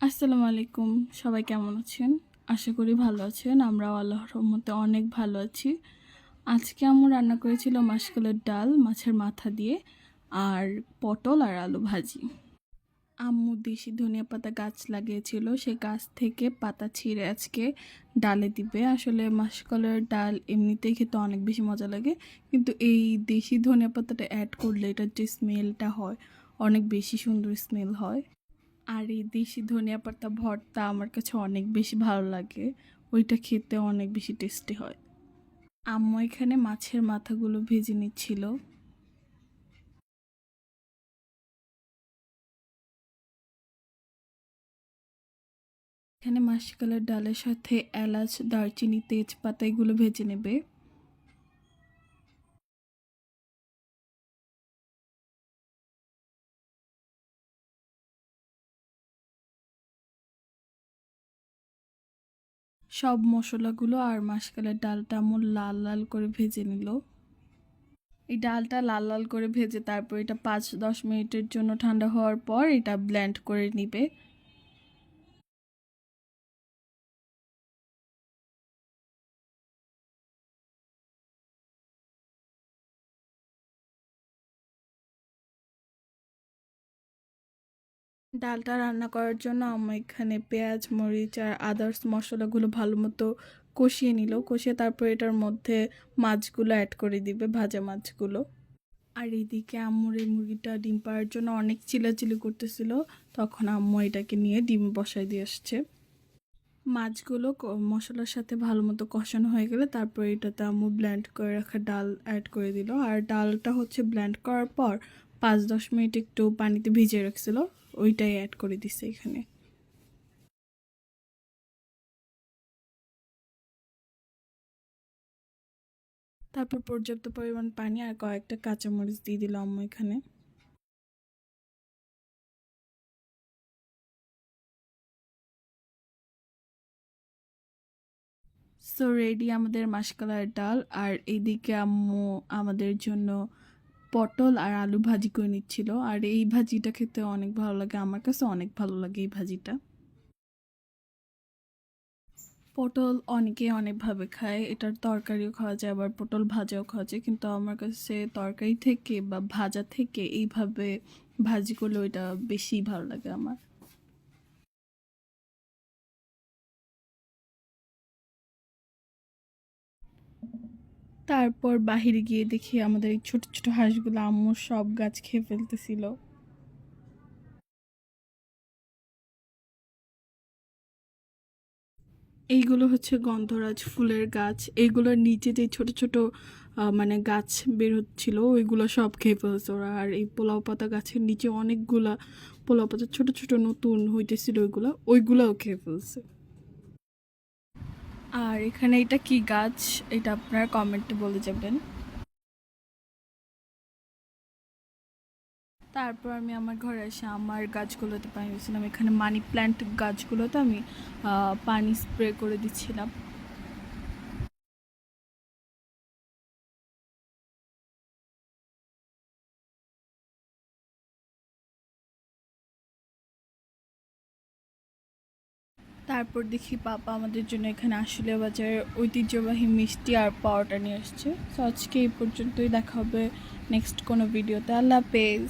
আসসালামু আলাইকুম। সবাই কেমন আছেন? আশা করি ভালো আছেন। আমরাও আল্লাহর রহমতে অনেক ভালো আছি। আজকে আমরা রান্না করেছিল মাসকলের ডাল, মাছের মাথা দিয়ে, আর পটল আর আলু ভাজি। আম্মু দেশি ধনিয়া পাতা গাছ লাগিয়েছিল। সে গাছ থেকে পাতা ছিঁড়ে আজকে ডালে দিবে। আসলে মাসকলের ডাল এমনিতেই খেতে অনেক বেশি মজা লাগে। কিন্তু এই দেশি ধনিয়া পাতাটা অ্যাড করলে এটার যে স্মেলটা হয়, অনেক বেশি সুন্দর স্মেল হয়। আর এই দেশি ধনিয়া পাতা ভর্তা আমার কাছে অনেক বেশি ভালো লাগে। ওইটা খেতে অনেক বেশি টেস্টি হয়। আম্মু এখানে মাছের মাথাগুলো ভেজে নিচ্ছিল। এখানে মাসকালের ডালের সাথে এলাচ, দারচিনি, তেজপাতা এগুলো ভেজে নেবে। সব মশলাগুলো আর মাসকালের ডালটা আমার লাল লাল করে ভেজে নিল। এই ডালটা লাল লাল করে ভেজে তারপর এটা পাঁচ দশ মিনিটের জন্য ঠান্ডা হওয়ার পর এটা ব্ল্যান্ড করে নিবে। ডালটা রান্না করার জন্য আমি এখানে পেঁয়াজ, মরিচ আর আদার্স মশলাগুলো ভালো মতো কষিয়ে নিল। কষিয়ে তারপর এটার মধ্যে মাছগুলো অ্যাড করে দিবে, ভাজা মাছগুলো। আর এইদিকে আম্মুর এই মুরগিটা ডিম পাড়ার জন্য অনেক চিলাচিলি করতেছিল। তখন আম্মু এটাকে নিয়ে ডিম বসাই দিয়ে আসছে। মাছগুলো মশলার সাথে ভালো মতো কষানো হয়ে গেলে তারপর এটাতে আম্মু ব্ল্যান্ড করে রাখা ডাল অ্যাড করে দিল। আর ডালটা হচ্ছে ব্ল্যান্ড করার পর পাঁচ দশ মিনিট একটু পানিতে ভিজিয়ে রাখছিল। ওইটাই অ্যাড করে দিছে এখানে। তারপর পর্যাপ্ত পরিমাণ পানি আর কয়েকটা কাঁচামরিচ দিয়ে দিলাম এখানে। সো রেডি আমাদের মাসকালার ডাল আর এইদিকে আম্মু আমাদের জন্য পটল আর আলু ভাজি করে নিচ্ছিল। আর এই ভাজিটা খেতে অনেক ভালো লাগে। আমার কাছে অনেক ভালো লাগে এই ভাজিটা। পটল অনেকে অনেকভাবে খায়। এটার তরকারিও খাওয়া যায়, আবার পটল ভাজাও খাওয়া যায়। কিন্তু আমার কাছে তরকারি থেকে বা ভাজা থেকে এইভাবে ভাজি করলে ওইটা বেশি ভালো লাগে আমার। তারপর বাহিরে গিয়ে দেখি আমাদের এই ছোট ছোট হাঁসগুলো আম্মু সব গাছ খেয়ে ফেলতেছিল। এইগুলো হচ্ছে গন্ধরাজ ফুলের গাছ। এইগুলোর নিচে যে ছোট ছোট মানে গাছ বের হচ্ছিল, ওইগুলো সব খেয়ে ফেলছে ওরা। আর এই পোলাও পাতা গাছের নিচে অনেকগুলা পোলাও পাতা, ছোট ছোট নতুন হইতেছিল ওইগুলো, ওইগুলোও খেয়ে ফেলছে। আর এখানে এটা কি গাছ? এটা আপনারা কমেন্টে বলে যাবেন। তারপর আমি আমার ঘরে এসে আমার গাছগুলোতে পানি দিয়েছিলাম। এখানে মানি প্ল্যান্ট গাছগুলোতে আমি পানি স্প্রে করে দিচ্ছিলাম। তারপর দেখি পাপা আমাদের জন্য এখানে আসলে বাজারের ঐতিহ্যবাহী মিষ্টি আর পাওয়াটা নিয়ে আসছে। সো আজকে এই পর্যন্তই, দেখা হবে নেক্সট কোনো ভিডিওতে আল্লাহ হাফেজ।